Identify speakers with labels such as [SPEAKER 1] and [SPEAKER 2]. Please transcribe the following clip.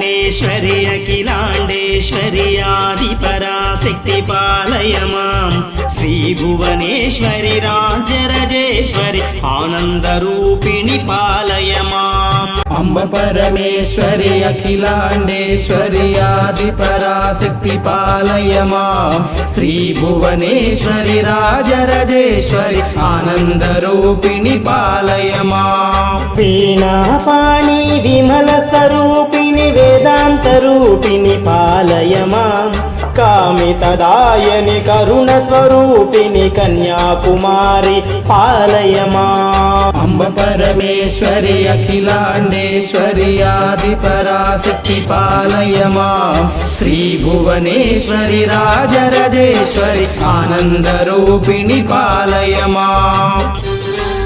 [SPEAKER 1] అమ్మపరమేశ్వరి అఖిలాండేశ్వరి ఆదిపరాశక్తి పాలయ మాం శ్రీ భువనేశ్వరి రాజరజేశ్వరి ఆనందరూపిణి పాలయ మాం
[SPEAKER 2] అంబ పరమేశ్వరి అఖిలాండేశ్వరి ఆది పరాశక్తి పాలయ మాం శ్రీ భువనేశ్వరి రాజరజేశ్వరి ఆనందరూపిణి పాలయ
[SPEAKER 1] స్వరూపిణి పాలయమా? కామితదాయని కరుణ స్వరూపిణి కన్యాకుమారి పాలయమా?
[SPEAKER 2] అంబ పరమేశ్వరి అఖిలాండేశ్వరి ఆది పరాశక్తి పాలయమా? శ్రీ భువనేశ్వరి రాజరజేశ్వరి ఆనందరూపిణి పాలయమా?